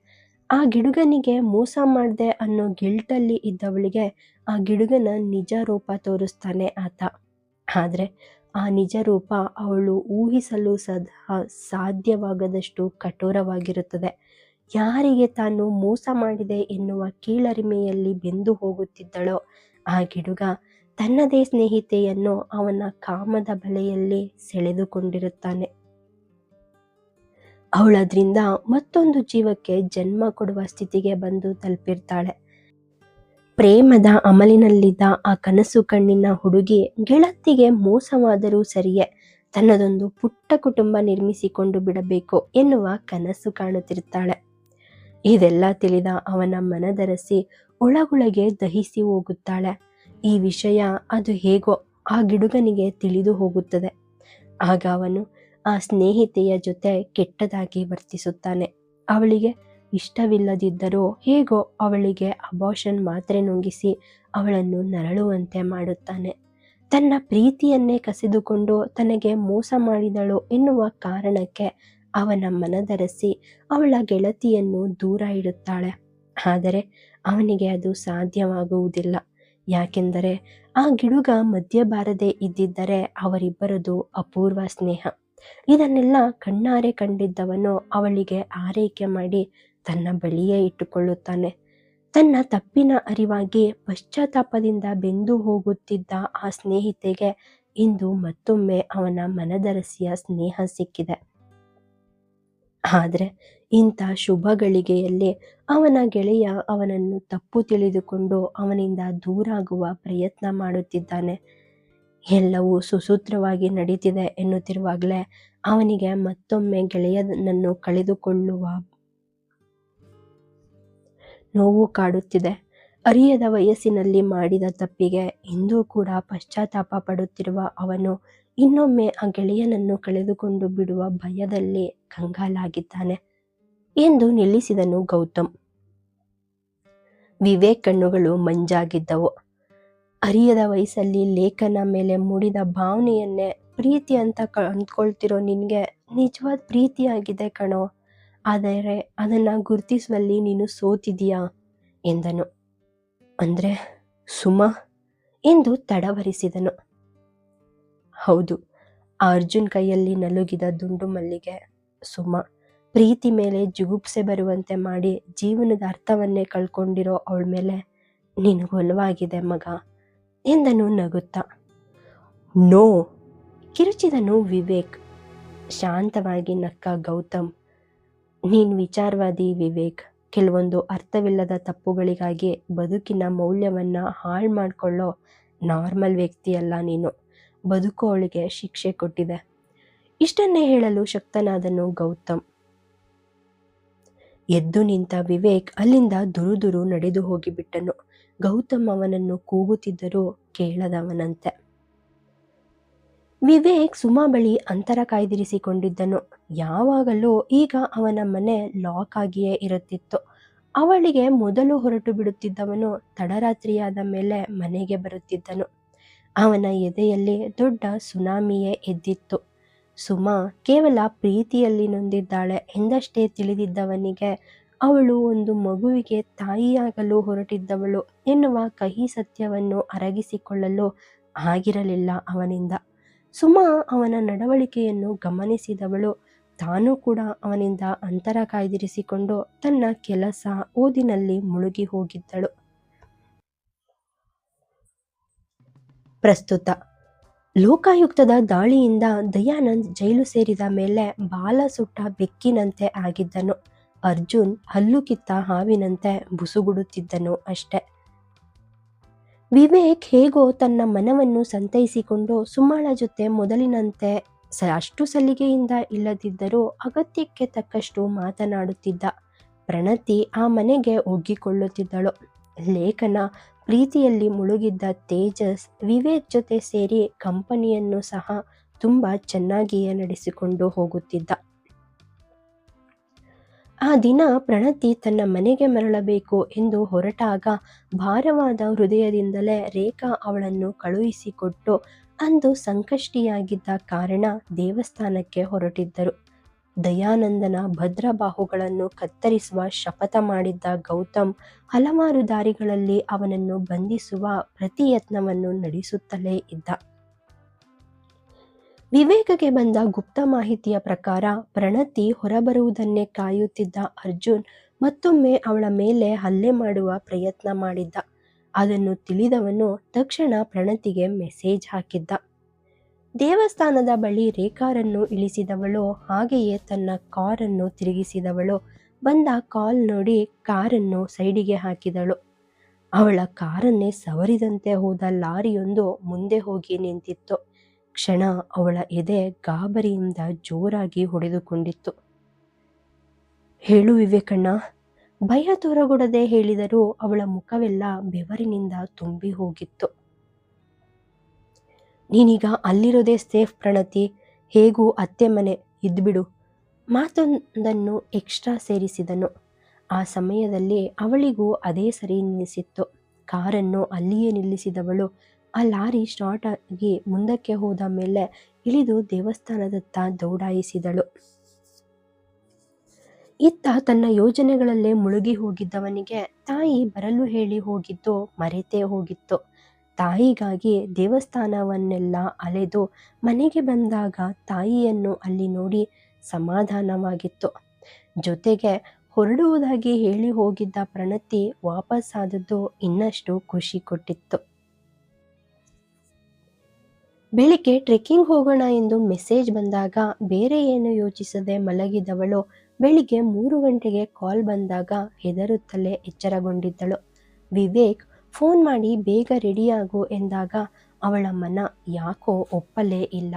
ಆ ಗಿಡುಗನಿಗೆ ಮೋಸ ಮಾಡಿದೆ ಅನ್ನೋ ಗಿಲ್ಟಲ್ಲಿ ಇದ್ದವಳಿಗೆ ಆ ಗಿಡುಗನ ನಿಜ ರೂಪ ತೋರಿಸ್ತಾನೆ ಆತ. ಆದರೆ ಆ ನಿಜ ರೂಪ ಅವಳು ಊಹಿಸಲು ಸದಾ ಸಾಧ್ಯವಾಗದಷ್ಟು ಕಠೋರವಾಗಿರುತ್ತದೆ. ಯಾರಿಗೆ ತಾನು ಮೋಸ ಮಾಡಿದೆ ಎನ್ನುವ ಕೀಳರಿಮೆಯಲ್ಲಿ ಬೆಂದು ಹೋಗುತ್ತಿದ್ದಳೋ ಆ ಗಿಡುಗ ತನ್ನದೇ ಸ್ನೇಹಿತೆಯನ್ನು ಅವನ ಕಾಮದ ಬಲೆಯಲ್ಲಿ ಸೆಳೆದುಕೊಂಡಿರುತ್ತಾನೆ. ಅವಳದ್ರಿಂದ ಮತ್ತೊಂದು ಜೀವಕ್ಕೆ ಜನ್ಮ ಕೊಡುವ ಸ್ಥಿತಿಗೆ ಬಂದು ತಲುಪಿರ್ತಾಳೆ. ಪ್ರೇಮದ ಅಮಲಿನಲ್ಲಿದ್ದ ಆ ಕನಸು ಕಣ್ಣಿನ ಹುಡುಗಿ ಗೆಳತಿಗೆ ಮೋಸವಾದರೂ ಸರಿಯೇ, ತನ್ನದೊಂದು ಪುಟ್ಟ ಕುಟುಂಬ ನಿರ್ಮಿಸಿಕೊಂಡು ಬಿಡಬೇಕು ಎನ್ನುವ ಕನಸು ಕಾಣುತ್ತಿರುತ್ತಾಳೆ. ಇದೆಲ್ಲ ತಿಳಿದ ಅವನ ಮನದರಸಿ ಒಳಗೊಳಗೆ ದಹಿಸಿ ಹೋಗುತ್ತಾಳೆ. ಈ ವಿಷಯ ಅದು ಹೇಗೋ ಆ ಗಿಡುಗನಿಗೆ ತಿಳಿದು ಹೋಗುತ್ತದೆ. ಆಗ ಅವನು ಆ ಸ್ನೇಹಿತೆಯ ಜೊತೆ ಕೆಟ್ಟದಾಗಿ ವರ್ತಿಸುತ್ತಾನೆ. ಅವಳಿಗೆ ಇಷ್ಟವಿಲ್ಲದಿದ್ದರೂ ಹೇಗೋ ಅವಳಿಗೆ ಅಬಾಷನ್ ಮಾತ್ರೆ ನುಂಗಿಸಿ ಅವಳನ್ನು ನರಳುವಂತೆ ಮಾಡುತ್ತಾನೆ. ತನ್ನ ಪ್ರೀತಿಯನ್ನೇ ಕಸಿದುಕೊಂಡು ತನಗೆ ಮೋಸ ಮಾಡಿದಳು ಎನ್ನುವ ಕಾರಣಕ್ಕೆ ಅವನ ಮನದರಸಿ ಅವಳ ಗೆಳತಿಯನ್ನು ದೂರ ಇಡುತ್ತಾಳೆ. ಆದರೆ ಅವನಿಗೆ ಅದು ಸಾಧ್ಯವಾಗುವುದಿಲ್ಲ. ಯಾಕೆಂದರೆ ಆ ಗಿಡುಗ ಮಧ್ಯ ಬಾರದೆ ಇದ್ದಿದ್ದರೆ ಅವರಿಬ್ಬರದು ಅಪೂರ್ವ ಸ್ನೇಹ. ಇದನ್ನೆಲ್ಲ ಕಣ್ಣಾರೆ ಕಂಡಿದ್ದವನು ಅವಳಿಗೆ ಆರೈಕೆ ಮಾಡಿ ತನ್ನ ಬಳಿಯೇ ಇಟ್ಟುಕೊಳ್ಳುತ್ತಾನೆ. ತನ್ನ ತಪ್ಪಿನ ಅರಿವಾಗಿ ಪಶ್ಚಾತ್ತಾಪದಿಂದ ಬೆಂದು ಹೋಗುತ್ತಿದ್ದ ಆ ಸ್ನೇಹಿತೆಗೆ ಇಂದು ಮತ್ತೊಮ್ಮೆ ಅವನ ಮನದರಸಿಯ ಸ್ನೇಹ ಸಿಕ್ಕಿದೆ. ಆದರೆ ಇಂಥ ಶುಭ ಗಳಿಗೆಯಲ್ಲಿ ಅವನ ಗೆಳೆಯ ಅವನನ್ನು ತಪ್ಪು ತಿಳಿದುಕೊಂಡು ಅವನಿಂದ ದೂರಾಗುವ ಪ್ರಯತ್ನ ಮಾಡುತ್ತಿದ್ದಾನೆ. ಎಲ್ಲವೂ ಸುಸೂತ್ರವಾಗಿ ನಡೀತಿದೆ ಎನ್ನುತ್ತಿರುವಾಗಲೇ ಅವನಿಗೆ ಮತ್ತೊಮ್ಮೆ ಗೆಳೆಯನನ್ನು ಕಳೆದುಕೊಳ್ಳುವ ನೋವು ಕಾಡುತ್ತಿದೆ. ಅರಿಯದ ವಯಸ್ಸಿನಲ್ಲಿ ಮಾಡಿದ ತಪ್ಪಿಗೆ ಇಂದೂ ಕೂಡ ಪಶ್ಚಾತ್ತಾಪ ಪಡುತ್ತಿರುವ ಅವನು ಇನ್ನೊಮ್ಮೆ ಆ ಗೆಳೆಯನನ್ನು ಕಳೆದುಕೊಂಡು ಬಿಡುವ ಭಯದಲ್ಲಿ ಕಂಗಾಲಾಗಿದ್ದಾನೆ ಎಂದು ನಿಲ್ಲಿಸಿದನು ಗೌತಮ್. ವಿವೇಕ್ ಕಣ್ಣುಗಳು ಮಂಜಾಗಿದ್ದವು. ಅರಿಯದ ವಯಸ್ಸಲ್ಲಿ ಲೇಖನ ಮೇಲೆ ಮೂಡಿದ ಭಾವನೆಯನ್ನೇ ಪ್ರೀತಿ ಅಂತ ಅಂದ್ಕೊಳ್ತಿರೋ ನಿನಗೆ ನಿಜವಾದ ಪ್ರೀತಿಯಾಗಿದೆ ಕಣೋ. ಆದರೆ ಅದನ್ನು ಗುರುತಿಸುವಲ್ಲಿ ನೀನು ಸೋತಿದೀಯಾ ಎಂದನು. ಅಂದರೆ, ಸುಮ, ಎಂದು ತಡವರಿಸಿದನು. ಹೌದು, ಅರ್ಜುನ್ ಕೈಯಲ್ಲಿ ನಲುಗಿದ ದುಂಡು ಮಲ್ಲಿಗೆ ಸುಮ, ಪ್ರೀತಿ ಮೇಲೆ ಜುಗುಪ್ಸೆ ಬರುವಂತೆ ಮಾಡಿ ಜೀವನದ ಅರ್ಥವನ್ನೇ ಕಳ್ಕೊಂಡಿರೋ ಅವಳ ಮೇಲೆ ನಿನಗೊಲವಾಗಿದೆ ಮಗ, ಎಂದನು ನಗುತ್ತಾ. ನೋ, ಕಿರುಚಿದನು ವಿವೇಕ್. ಶಾಂತವಾಗಿ ನಕ್ಕ ಗೌತಮ್ ನೀನು ವಿಚಾರವಾದಿ ವಿವೇಕ್. ಕೆಲವೊಂದು ಅರ್ಥವಿಲ್ಲದ ತಪ್ಪುಗಳಿಗಾಗಿ ಬದುಕಿನ ಮೌಲ್ಯವನ್ನು ಹಾಳು ಮಾಡಿಕೊಳ್ಳೋ ನಾರ್ಮಲ್ ವ್ಯಕ್ತಿಯಲ್ಲ ನೀನು. ಬದುಕು ಅವಳಿಗೆ ಶಿಕ್ಷೆ ಕೊಟ್ಟಿದೆ. ಇಷ್ಟನ್ನೇ ಹೇಳಲು ಶಕ್ತನಾದನು ಗೌತಮ್. ಎದ್ದು ನಿಂತ ವಿವೇಕ್ ಅಲ್ಲಿಂದ ದುರುದುರು ನಡೆದು ಹೋಗಿಬಿಟ್ಟನು. ಗೌತಮ್ ಅವನನ್ನು ಕೂಗುತ್ತಿದ್ದರೂ ಕೇಳದವನಂತೆ. ವಿವೇಕ್ ಸುಮಾ ಬಳಿ ಅಂತರ ಕಾಯ್ದಿರಿಸಿಕೊಂಡಿದ್ದನು. ಯಾವಾಗಲೂ ಈಗ ಅವನ ಮನೆ ಲಾಕ್ ಆಗಿಯೇ ಇರುತ್ತಿತ್ತು. ಅವಳಿಗೆ ಮೊದಲು ಹೊರಟು ಬಿಡುತ್ತಿದ್ದವನು ತಡರಾತ್ರಿಯಾದ ಮೇಲೆ ಮನೆಗೆ ಬರುತ್ತಿದ್ದನು. ಅವನ ಎದೆಯಲ್ಲಿ ದೊಡ್ಡ ಸುನಾಮಿಯೇ ಎದ್ದಿತ್ತು. ಸುಮಾ ಕೇವಲ ಪ್ರೀತಿಯಲ್ಲಿ ನೊಂದಿದ್ದಾಳೆ ಎಂದಷ್ಟೇ ತಿಳಿದಿದ್ದವನಿಗೆ ಅವಳು ಒಂದು ಮಗುವಿಗೆ ತಾಯಿಯಾಗಲು ಹೊರಟಿದ್ದವಳು ಎನ್ನುವ ಕಹಿ ಸತ್ಯವನ್ನು ಅರಗಿಸಿಕೊಳ್ಳಲು ಆಗಿರಲಿಲ್ಲ ಅವನಿಂದ. ಸುಮಾ ಅವನ ನಡವಳಿಕೆಯನ್ನು ಗಮನಿಸಿದವಳು. ತಾನೂ ಕೂಡ ಅವನಿಂದ ಅಂತರ ಕಾಯ್ದಿರಿಸಿಕೊಂಡು ತನ್ನ ಕೆಲಸ ಓದಿನಲ್ಲಿ ಮುಳುಗಿ ಹೋಗಿದ್ದಳು. ಪ್ರಸ್ತುತ ಲೋಕಾಯುಕ್ತದ ದಾಳಿಯಿಂದ ದಯಾನಂದ್ ಜೈಲು ಸೇರಿದ ಮೇಲೆ ಬಾಲ ಸುಟ್ಟ ಬೆಕ್ಕಿನಂತೆ ಆಗಿದ್ದನು. ಅರ್ಜುನ್ ಹಲ್ಲು ಕಿತ್ತ ಹಾವಿನಂತೆ ಬುಸುಗುಡುತ್ತಿದ್ದನು ಅಷ್ಟೆ. ವಿವೇಕ್ ಹೇಗೋ ತನ್ನ ಮನವನ್ನು ಸಂತೈಸಿಕೊಂಡು ಸುಮಾಳ ಜೊತೆ ಮೊದಲಿನಂತೆ ಅಷ್ಟು ಸಲಿಗೆಯಿಂದ ಇಲ್ಲದಿದ್ದರೂ ಅಗತ್ಯಕ್ಕೆ ತಕ್ಕಷ್ಟು ಮಾತನಾಡುತ್ತಿದ್ದ ಪ್ರಣತಿ ಆ ಮನೆಗೆ ಒಗ್ಗಿಕೊಳ್ಳುತ್ತಿದ್ದಳು. ಲೇಖನ ಪ್ರೀತಿಯಲ್ಲಿ ಮುಳುಗಿದ್ದ ತೇಜಸ್ ವಿವೇಕ್ ಜೊತೆ ಸೇರಿ ಕಂಪನಿಯನ್ನು ಸಹ ತುಂಬ ಚೆನ್ನಾಗಿಯೇ ನಡೆಸಿಕೊಂಡು ಹೋಗುತ್ತಿದ್ದ. ಆ ದಿನ ಪ್ರಣತಿ ತನ್ನ ಮನೆಗೆ ಮರಳಬೇಕು ಎಂದು ಹೊರಟಾಗ ಭಾರವಾದ ಹೃದಯದಿಂದಲೇ ರೇಖಾ ಅವಳನ್ನು ಕಳುಹಿಸಿಕೊಟ್ಟು ಅಂದು ಸಂಕಷ್ಟಿಯಾಗಿದ್ದ ಕಾರಣ ದೇವಸ್ಥಾನಕ್ಕೆ ಹೊರಟಿದ್ದರು. ದಯಾನಂದನ ಭದ್ರ ಬಾಹುಗಳನ್ನು ಕತ್ತರಿಸುವ ಶಪಥ ಮಾಡಿದ್ದ ಗೌತಮ್ ಹಲವಾರು ದಾರಿಗಳಲ್ಲಿ ಅವನನ್ನು ಬಂಧಿಸುವ ಪ್ರತಿಯತ್ನವನ್ನು ನಡೆಸುತ್ತಲೇ ಇದ್ದ. ವಿವೇಕಗೆ ಬಂದ ಗುಪ್ತ ಮಾಹಿತಿಯ ಪ್ರಕಾರ ಪ್ರಣತಿ ಹೊರಬರುವುದನ್ನೇ ಕಾಯುತ್ತಿದ್ದ ಅರ್ಜುನ್ ಮತ್ತೊಮ್ಮೆ ಅವಳ ಮೇಲೆ ಹಲ್ಲೆ ಮಾಡುವ ಪ್ರಯತ್ನ ಮಾಡಿದ್ದ. ಅದನ್ನು ತಿಳಿದವನು ತಕ್ಷಣ ಪ್ರಣತಿಗೆ ಮೆಸೇಜ್ ಹಾಕಿದ್ದ. ದೇವಸ್ಥಾನದ ಬಳಿ ರೇಖಾರನ್ನು ಇಳಿಸಿದವಳು, ಹಾಗೆಯೇ ತನ್ನ ಕಾರನ್ನು ತಿರುಗಿಸಿದವಳು, ಬಂದ ಕಾಲ್ ನೋಡಿ ಕಾರನ್ನು ಸೈಡಿಗೆ ಹಾಕಿದಳು. ಅವಳ ಕಾರನ್ನೇ ಸವರಿದಂತೆ ಹೋದ ಲಾರಿಯೊಂದು ಮುಂದೆ ಹೋಗಿ ನಿಂತಿತ್ತು. ಕ್ಷಣ ಅವಳ ಎದೆ ಗಾಬರಿಯಿಂದ ಜೋರಾಗಿ ಹೊಡೆದುಕೊಂಡಿತ್ತು. ಹೇಳು ವಿವೇಕಣ್ಣ, ಭಯ ತೋರಗೊಡದೆ ಹೇಳಿದರೂ ಅವಳ ಮುಖವೆಲ್ಲ ಬೆವರಿನಿಂದ ತುಂಬಿ ಹೋಗಿತ್ತು. ನೀನೀಗ ಅಲ್ಲಿರೋದೇ ಸೇಫ್ ಪ್ರಣತಿ, ಹೇಗೂ ಅತ್ತೆ ಮನೆ ಇದ್ಬಿಡು. ಮಾತೊಂದನ್ನು ಎಕ್ಸ್ಟ್ರಾ ಸೇರಿಸಿದನು. ಆ ಸಮಯದಲ್ಲಿ ಅವಳಿಗೂ ಅದೇ ಸರಿ ನಿಲ್ಲಿಸಿತ್ತು ಕಾರನ್ನು ಅಲ್ಲಿಯೇ ನಿಲ್ಲಿಸಿದವಳು ಆ ಲಾರಿ ಸ್ಟಾರ್ಟ್ ಆಗಿ ಮುಂದಕ್ಕೆ ಹೋದ ಮೇಲೆ ಇಳಿದು ದೇವಸ್ಥಾನದತ್ತ ದೌಡಾಯಿಸಿದಳು. ಇತ್ತ ತನ್ನ ಯೋಜನೆಗಳಲ್ಲೇ ಮುಳುಗಿ ಹೋಗಿದ್ದವನಿಗೆ ತಾಯಿ ಬರಲು ಹೇಳಿ ಹೋಗಿದ್ದು ಮರೆತೇ ಹೋಗಿತ್ತು. ತಾಯಿಗಾಗಿ ದೇವಸ್ಥಾನವನ್ನೆಲ್ಲ ಅಲೆದು ಮನೆಗೆ ಬಂದಾಗ ತಾಯಿಯನ್ನು ಅಲ್ಲಿ ನೋಡಿ ಸಮಾಧಾನವಾಗಿತ್ತು. ಜೊತೆಗೆ ಹೊರಡುವುದಾಗಿ ಹೇಳಿ ಹೋಗಿದ್ದ ಪ್ರಣತಿ ವಾಪಸ್ಸಾದದ್ದು ಇನ್ನಷ್ಟು ಖುಷಿ ಕೊಟ್ಟಿತ್ತು. ಬೆಳಿಗ್ಗೆ ಟ್ರೆಕ್ಕಿಂಗ್ ಹೋಗೋಣ ಎಂದು ಮೆಸೇಜ್ ಬಂದಾಗ ಬೇರೆ ಏನು ಯೋಚಿಸದೆ ಮಲಗಿದವಳು. ಬೆಳಿಗ್ಗೆ ಮೂರು ಗಂಟೆಗೆ ಕಾಲ್ ಬಂದಾಗ ಹೆದರುತ್ತಲೇ ಎಚ್ಚರಗೊಂಡಿದ್ದಳು. ವಿವೇಕ್, ಫೋನ್ ಮಾಡಿ ಬೇಗ ರೆಡಿಯಾಗು ಎಂದಾಗ ಅವಳ ಮನ ಯಾಕೋ ಒಪ್ಪಲೇ ಇಲ್ಲ.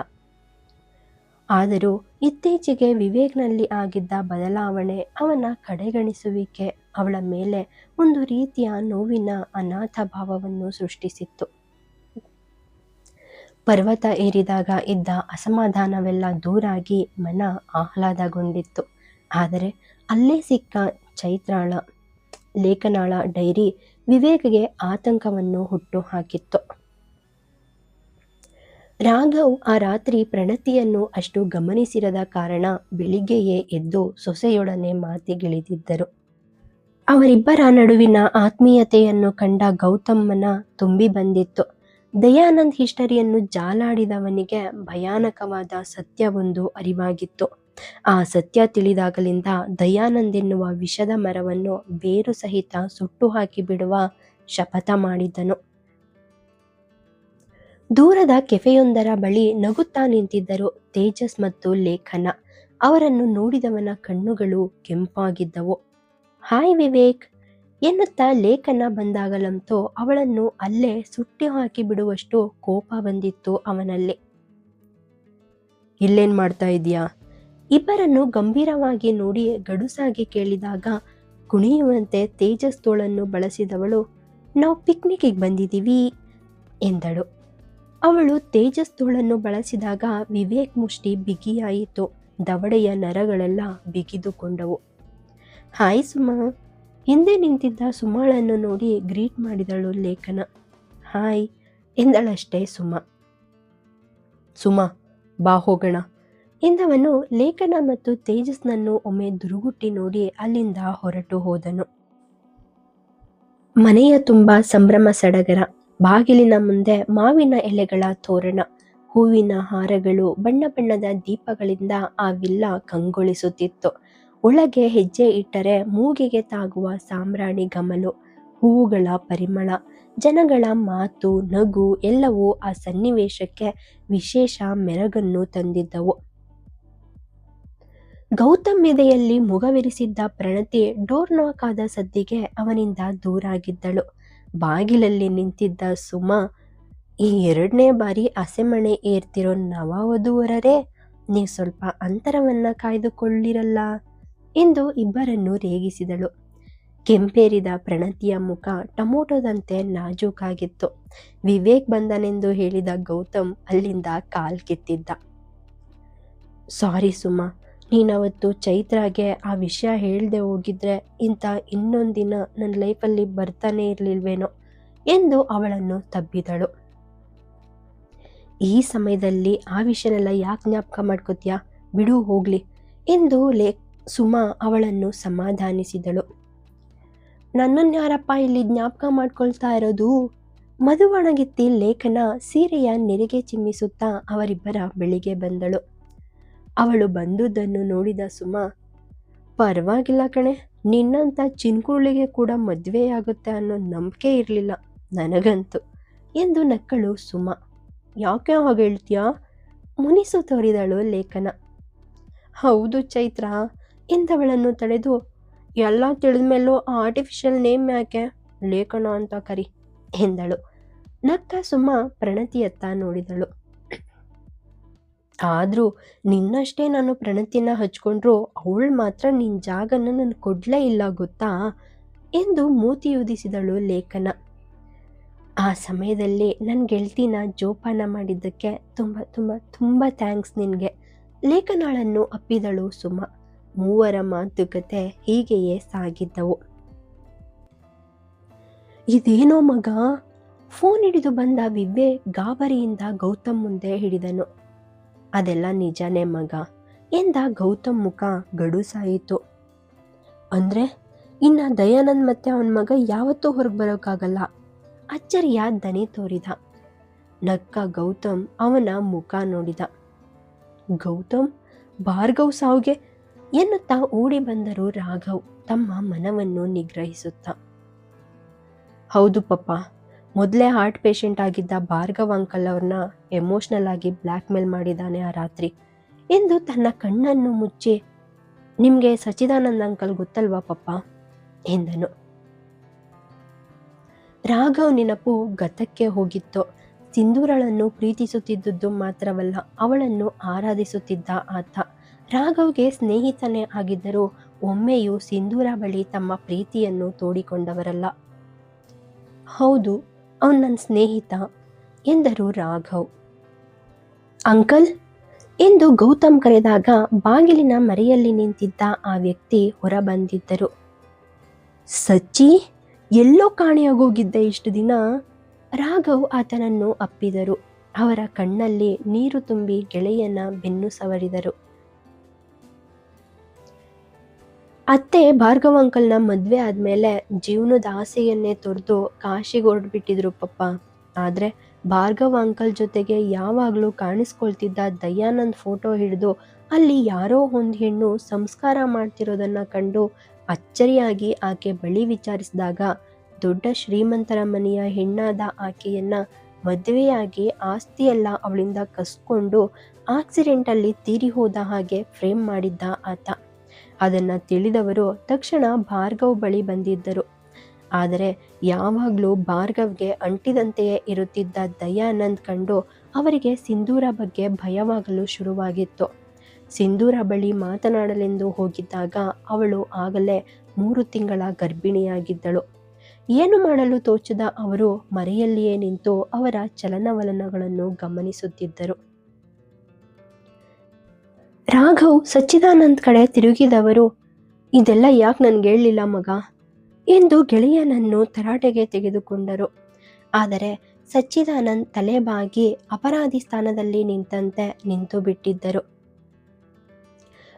ಆದರೂ ಇತ್ತೀಚೆಗೆ ವಿವೇಕ್ನಲ್ಲಿ ಆಗಿದ್ದ ಬದಲಾವಣೆ ಅವನ ಕಡೆಗಣಿಸುವಿಕೆ ಅವಳ ಮೇಲೆ ಒಂದು ರೀತಿಯ ನೋವಿನ ಅನಾಥ ಭಾವವನ್ನು ಸೃಷ್ಟಿಸಿತ್ತು. ಪರ್ವತ ಏರಿದಾಗ ಇದ್ದ ಅಸಮಾಧಾನವೆಲ್ಲ ದೂರಾಗಿ ಮನ ಆಹ್ಲಾದಗೊಂಡಿತ್ತು. ಆದರೆ ಅಲ್ಲೇ ಸಿಕ್ಕ ಚೈತ್ರಾಳ, ಲೇಖನಾಳ ಡೈರಿ ವಿವೇಕ್ಗೆ ಆತಂಕವನ್ನು ಹುಟ್ಟು ಹಾಕಿತ್ತು ರಾಘವ್ ಆ ರಾತ್ರಿ ಪ್ರಣತಿಯನ್ನು ಅಷ್ಟು ಗಮನಿಸಿರದ ಕಾರಣ ಬೆಳಿಗ್ಗೆಯೇ ಎದ್ದು ಸೊಸೆಯೊಡನೆ ಮಾತಿಗಿಳಿದಿದ್ದರು. ಅವರಿಬ್ಬರ ನಡುವಿನ ಆತ್ಮೀಯತೆಯನ್ನು ಕಂಡ ಗೌತಮ್ಮನ ತುಂಬಿ ಬಂದಿತ್ತು. ದಯಾನಂದ್ ಹಿಸ್ಟರಿಯನ್ನು ಜಾಲಾಡಿದವನಿಗೆ ಭಯಾನಕವಾದ ಸತ್ಯವೊಂದು ಅರಿವಾಗಿತ್ತು. ಆ ಸತ್ಯ ತಿಳಿದಾಗಲಿಂದ ದಯಾನಂದ್ ಎನ್ನುವ ವಿಷದ ಮರವನ್ನು ಬೇರು ಸಹಿತ ಸುಟ್ಟು ಹಾಕಿಬಿಡುವ ಶಪಥ ಮಾಡಿದ್ದನು ದೂರದ ಕೆಫೆಯೊಂದರ ಬಳಿ ನಗುತ್ತಾ ನಿಂತಿದ್ದರು ತೇಜಸ್ ಮತ್ತು ಲೇಖನ. ಅವರನ್ನು ನೋಡಿದವನ ಕಣ್ಣುಗಳು ಕೆಂಪಾಗಿದ್ದವು. ಹಾಯ್ ವಿವೇಕ್ ಎನ್ನುತ್ತಾ ಲೇಖನ ಬಂದಾಗಲಂತೂ ಅವಳನ್ನು ಅಲ್ಲೇ ಸುಟ್ಟಿ ಹಾಕಿ ಬಿಡುವಷ್ಟು ಕೋಪ ಬಂದಿತ್ತು ಅವನಲ್ಲಿ. ಇಲ್ಲೇನ್ ಮಾಡ್ತಾ ಇದೀಯಾ ಇಬ್ಬರನ್ನು ಗಂಭೀರವಾಗಿ ನೋಡಿ ಗಡುಸಾಗಿ ಕೇಳಿದಾಗ ಕುಣಿಯುವಂತೆ ತೇಜಸ್ ತೋಳನ್ನು ಬಳಸಿದವಳು, ನಾವು ಪಿಕ್ನಿಕ್ಗೆ ಬಂದಿದ್ದೀವಿ ಎಂದಳು. ಅವಳು ತೇಜಸ್ ತೋಳನ್ನು ಬಳಸಿದಾಗ ವಿವೇಕ್ ಮುಷ್ಟಿ ಬಿಗಿಯಾಯಿತು. ದವಡೆಯ ನರಗಳೆಲ್ಲ ಬಿಗಿದುಕೊಂಡವು. ಹಾಯ್ ಸುಮಾ ಹಿಂದೆ ನಿಂತಿದ್ದ ಸುಮಾಳನ್ನು ನೋಡಿ ಗ್ರೀಟ್ ಮಾಡಿದಳು ಲೇಖನ. ಹಾಯ್, ಎಂದಳಷ್ಟೇ ಸುಮಾ. ಸುಮಾ, ಬಾ ಹೋಗೋಣ, ಎಂದವನು ಲೇಖನ ಮತ್ತು ತೇಜಸ್ನನ್ನು ಒಮ್ಮೆ ದುರುಗುಟ್ಟಿ ನೋಡಿ ಅಲ್ಲಿಂದ ಹೊರಟು ಹೋದನು. ಮನೆಯ ತುಂಬ ಸಂಭ್ರಮ ಸಡಗರ, ಬಾಗಿಲಿನ ಮುಂದೆ ಮಾವಿನ ಎಲೆಗಳ ತೋರಣ, ಹೂವಿನ ಹಾರಗಳು ಬಣ್ಣ ಬಣ್ಣದ ದೀಪಗಳಿಂದ ಆ ವಿಲ್ಲ ಕಂಗೊಳಿಸುತ್ತಿತ್ತು. ಒಳಗೆ ಹೆಜ್ಜೆ ಇಟ್ಟರೆ ಮೂಗಿಗೆ ತಾಗುವ ಸಾಮ್ರಾಣಿ ಗಮಲು, ಹೂವುಗಳ ಪರಿಮಳ, ಜನಗಳ ಮಾತು, ನಗು ಎಲ್ಲವೂ ಆ ಸನ್ನಿವೇಶಕ್ಕೆ ವಿಶೇಷ ಮೆರಗನ್ನು ತಂದಿದ್ದವು. ಗೌತಮ್ ಎದೆಯಲ್ಲಿ ಮುಗವಿರಿಸಿದ್ದ ಪ್ರಣತಿ ಡೋರ್ ನಾಕ್ ಆದ ಸದ್ದಿಗೆ ಅವನಿಂದ ದೂರಾಗಿದ್ದಳು. ಬಾಗಿಲಲ್ಲಿ ನಿಂತಿದ್ದ ಸುಮಾ, ಈ ಎರಡನೇ ಬಾರಿ ಹಸೆಮಣೆ ಏರ್ತಿರೋ ನವ ವಧುವರರೇ ನೀವು ಸ್ವಲ್ಪ ಅಂತರವನ್ನ ಕಾಯ್ದುಕೊಳ್ಳಿರಲ್ಲ. ಎಂದು ಇಬ್ಬರನ್ನು ರೇಗಿಸಿದಳು. ಕೆಂಪೇರಿದ ಪ್ರಣತಿಯ ಮುಖ ಟೊಮೊಟೊದಂತೆ ನಾಜೂಕಾಗಿತ್ತು. ವಿವೇಕ್ ಬಂದನೆಂದು ಹೇಳಿದ ಗೌತಮ್ ಅಲ್ಲಿಂದ ಕಾಲ್ ಕಿತ್ತಿದ್ದ. ಸಾರಿ ಸುಮಾ, ನೀನವತ್ತು ಚೈತ್ರಾಗೆ ಆ ವಿಷಯ ಹೇಳದೆ ಹೋಗಿದ್ರೆ ಇಂಥ ಇನ್ನೊಂದಿನ ನನ್ನ ಲೈಫಲ್ಲಿ ಬರ್ತಾನೆ ಇರಲಿಲ್ವೇನೋ ಎಂದು ಅವಳನ್ನು ತಬ್ಬಿದಳು. ಈ ಸಮಯದಲ್ಲಿ ಆ ವಿಷಯನೆಲ್ಲ ಯಾಕೆ ಜ್ಞಾಪಕ ಮಾಡ್ಕೋತೀಯಾ? ಬಿಡು ಹೋಗ್ಲಿ ಎಂದು ಲೇ ಸುಮಾ ಅವಳನ್ನು ಸಮಾಧಾನಿಸಿದಳು. ನನ್ನನ್ನು ಯಾರಪ್ಪ ಇಲ್ಲಿ ಜ್ಞಾಪಕ ಮಾಡ್ಕೊಳ್ತಾ ಇರೋದು? ಮದುವಣಗಿತ್ತಿ ಲೇಖನ ಸೀರೆಯ ನೆರಿಗೆ ಚಿಮ್ಮಿಸುತ್ತಾ ಅವರಿಬ್ಬರ ಬೆಳಿಗ್ಗೆ ಬಂದಳು. ಅವಳು ಬಂದುದನ್ನು ನೋಡಿದ ಸುಮಾ, ಪರವಾಗಿಲ್ಲ ಕಣೆ, ನಿನ್ನಂಥ ಚಿನ್ಕುಳಿಗೆ ಕೂಡ ಮದುವೆಯಾಗುತ್ತೆ ಅನ್ನೋ ನಂಬಿಕೆ ಇರಲಿಲ್ಲ ನನಗಂತೂ, ಎಂದು ನಕ್ಕಳು ಸುಮಾ. ಯಾಕೆ ಹಾಗೆ ಹೇಳ್ತೀಯಾ? ಮುನಿಸು ತೋರಿದಳು ಲೇಖನ. ಹೌದು ಚೈತ್ರ ಎಂದವಳನ್ನು ತಡೆದು ಎಲ್ಲ ತಿಳಿದ ಮೇಲೂ ಆರ್ಟಿಫಿಷಿಯಲ್ ನೇಮ್ ಯಾಕೆ? ಲೇಖನ ಅಂತ ಕರಿ ಎಂದಳು. ನಕ್ಕ ಸುಮ್ಮ ಪ್ರಣತಿಯತ್ತ ನೋಡಿದಳು. ಆದರೂ ನಿನ್ನಷ್ಟೇ ನಾನು ಪ್ರಣತಿನ ಹಚ್ಕೊಂಡ್ರು ಅವಳು ಮಾತ್ರ ನಿನ್ನ ಜಾಗನ ನಾನು ಕೊಡ್ಲೇ ಇಲ್ಲ ಗೊತ್ತಾ? ಎಂದು ಮೂತಿಯುದಿಸಿದಳು ಲೇಖನ. ಆ ಸಮಯದಲ್ಲಿ ನನ್ನ ಗೆಳತಿನ ಜೋಪಾನ ಮಾಡಿದ್ದಕ್ಕೆ ತುಂಬ ತುಂಬ ತುಂಬ ಥ್ಯಾಂಕ್ಸ್ ನಿನಗೆ. ಲೇಖನಾಳನ್ನು ಅಪ್ಪಿದಳು ಸುಮ. ಮೂವರ ಮಾತುಕತೆ ಹೀಗೆಯೇ ಸಾಗಿದ್ದವು. ಇದೇನೋ ಮಗ? ಫೋನ್ ಹಿಡಿದು ಬಂದ ವಿವ್ವೆ ಗಾಬರಿಯಿಂದ ಗೌತಮ್ ಮುಂದೆ ಹಿಡಿದನು. ಅದೆಲ್ಲ ನಿಜನೇ ಮಗ? ಎಂದ ಗೌತಮ್ ಮುಖ ಗಡುಸಾಯಿತು. ಅಂದ್ರೆ, ಇನ್ನ ದಯಾನಂದ್ ಮತ್ತೆ ಅವನ ಮಗ ಯಾವತ್ತೂ ಹೊರಗೆ ಬರೋಕ್ಕಾಗಲ್ಲ ಅಚ್ಚರಿಯ ದನಿ ತೋರಿದ. ನಕ್ಕ ಗೌತಮ್ ಅವನ ಮುಖ ನೋಡಿದ. ಗೌತಮ್, ಭಾರ್ಗವ್ ಸಾವ್ಗೆ ಎನ್ನುತ್ತಾ ಓಡಿ ಬಂದರು ರಾಘವ್ ತಮ್ಮ ಮನವನ್ನು ನಿಗ್ರಹಿಸುತ್ತ. ಹೌದು ಪಪ್ಪ, ಮೊದಲೇ ಹಾರ್ಟ್ ಪೇಷಂಟ್ ಆಗಿದ್ದ ಭಾರ್ಗವ್ ಅಂಕಲ್ ಅವ್ರನ್ನ ಎಮೋಷ್ನಲ್ ಆಗಿ ಬ್ಲ್ಯಾಕ್ ಮೇಲ್ ಮಾಡಿದ್ದಾನೆ ಆ ರಾತ್ರಿ ಎಂದು ತನ್ನ ಕಣ್ಣನ್ನು ಮುಚ್ಚಿ, ನಿಮಗೆ ಸಚಿದಾನಂದ ಅಂಕಲ್ ಗೊತ್ತಲ್ವಾ ಪಪ್ಪ? ಎಂದನು. ರಾಘವ್ ನೆನಪು ಗತಕ್ಕೆ ಹೋಗಿತ್ತು, ಸಿಂಧೂರಳನ್ನು ಪ್ರೀತಿಸುತ್ತಿದ್ದುದು ಮಾತ್ರವಲ್ಲ, ಅವಳನ್ನು ಆರಾಧಿಸುತ್ತಿದ್ದ ಆತ. ರಾಘವ್ಗೆ ಸ್ನೇಹಿತನೇ ಆಗಿದ್ದರೂ ಒಮ್ಮೆಯೂ ಸಿಂಧೂರ ಬಳಿ ತಮ್ಮ ಪ್ರೀತಿಯನ್ನು ತೋಡಿಕೊಂಡವರಲ್ಲ. ಹೌದು, ಅವನು ನನ್ನ ಸ್ನೇಹಿತ ಎಂದರು ರಾಘವ್. ಅಂಕಲ್, ಎಂದು ಗೌತಮ್ ಕರೆದಾಗ ಬಾಗಿಲಿನ ಮರೆಯಲ್ಲಿ ನಿಂತಿದ್ದ ಆ ವ್ಯಕ್ತಿ ಹೊರಬಂದಿದ್ದರು. ಸಚ್ಚಿ, ಎಲ್ಲೋ ಕಾಣೆಯಾಗೋಗಿದ್ದ ಇಷ್ಟು ದಿನ? ರಾಘವ್ ಆತನನ್ನು ಅಪ್ಪಿದರು. ಅವರ ಕಣ್ಣಲ್ಲಿ ನೀರು ತುಂಬಿ ಗೆಳೆಯನ ಬೆನ್ನು ಸವರಿದರು. ಅತ್ತೆ ಭಾರ್ಗವ ಅಂಕಲ್ನ ಮದ್ವೆ ಆದ್ಮೇಲೆ ಜೀವನದ ಆಸೆಯನ್ನೇ ತೊರೆದು ಕಾಶಿಗೆ ಹೊರಡ್ಬಿಟ್ಟಿದ್ರು ಪಪ್ಪ. ಆದ್ರೆ ಭಾರ್ಗವ ಅಂಕಲ್ ಜೊತೆಗೆ ಯಾವಾಗಲೂ ಕಾಣಿಸ್ಕೊಳ್ತಿದ್ದ ದಯಾನಂದ್ ಫೋಟೋ ಹಿಡಿದು ಅಲ್ಲಿ ಯಾರೋ ಒಂದು ಹೆಣ್ಣು ಸಂಸ್ಕಾರ ಮಾಡ್ತಿರೋದನ್ನ ಕಂಡು ಅಚ್ಚರಿಯಾಗಿ ಆಕೆ ಬಳಿ ವಿಚಾರಿಸಿದಾಗ ದೊಡ್ಡ ಶ್ರೀಮಂತರ ಮನೆಯ ಹೆಣ್ಣಾದ ಆಕೆಯನ್ನ ಮದುವೆಯಾಗಿ ಆಸ್ತಿಯೆಲ್ಲ ಅವಳಿಂದ ಕಸ್ಕೊಂಡು ಆಕ್ಸಿಡೆಂಟಲ್ಲಿ ತೀರಿ ಹೋದ ಹಾಗೆ ಫ್ರೇಮ್ ಮಾಡಿದ್ದ ಆತ. ಅದನ್ನು ತಿಳಿದವರು ತಕ್ಷಣ ಭಾರ್ಗವ್ ಬಳಿ ಬಂದಿದ್ದರು. ಆದರೆ ಯಾವಾಗಲೂ ಭಾರ್ಗವ್ಗೆ ಅಂಟಿದಂತೆಯೇ ಇರುತ್ತಿದ್ದ ದಯಾನಂದ್ ಕಂಡು ಅವರಿಗೆ ಸಿಂಧೂರ ಬಗ್ಗೆ ಭಯವಾಗಲು ಶುರುವಾಗಿತ್ತು. ಸಿಂಧೂರ ಬಳಿ ಮಾತನಾಡಲೆಂದು ಹೋಗಿದ್ದಾಗ ಅವಳು ಆಗಲೇ ಮೂರು ತಿಂಗಳ ಗರ್ಭಿಣಿಯಾಗಿದ್ದಳು. ಏನು ಮಾಡಲು ತೋಚದ ಅವರು ಮರೆಯಲ್ಲಿಯೇ ನಿಂತು ಅವರ ಚಲನವಲನಗಳನ್ನು ಗಮನಿಸುತ್ತಿದ್ದರು. ರಾಘವ್ ಸಚ್ಚಿದಾನಂದ್ ಕಡೆ ತಿರುಗಿದವರು, ಇದೆಲ್ಲ ಯಾಕೆ ನನ್ಗೆ ಹೇಳಲಿಲ್ಲ ಮಗ? ಎಂದು ಗೆಳೆಯನನ್ನು ತರಾಟೆಗೆ ತೆಗೆದುಕೊಂಡರು. ಆದರೆ ಸಚ್ಚಿದಾನಂದ್ ತಲೆಬಾಗಿ ಅಪರಾಧಿ ಸ್ಥಾನದಲ್ಲಿ ನಿಂತಂತೆ ನಿಂತು ಬಿಟ್ಟಿದ್ದರು.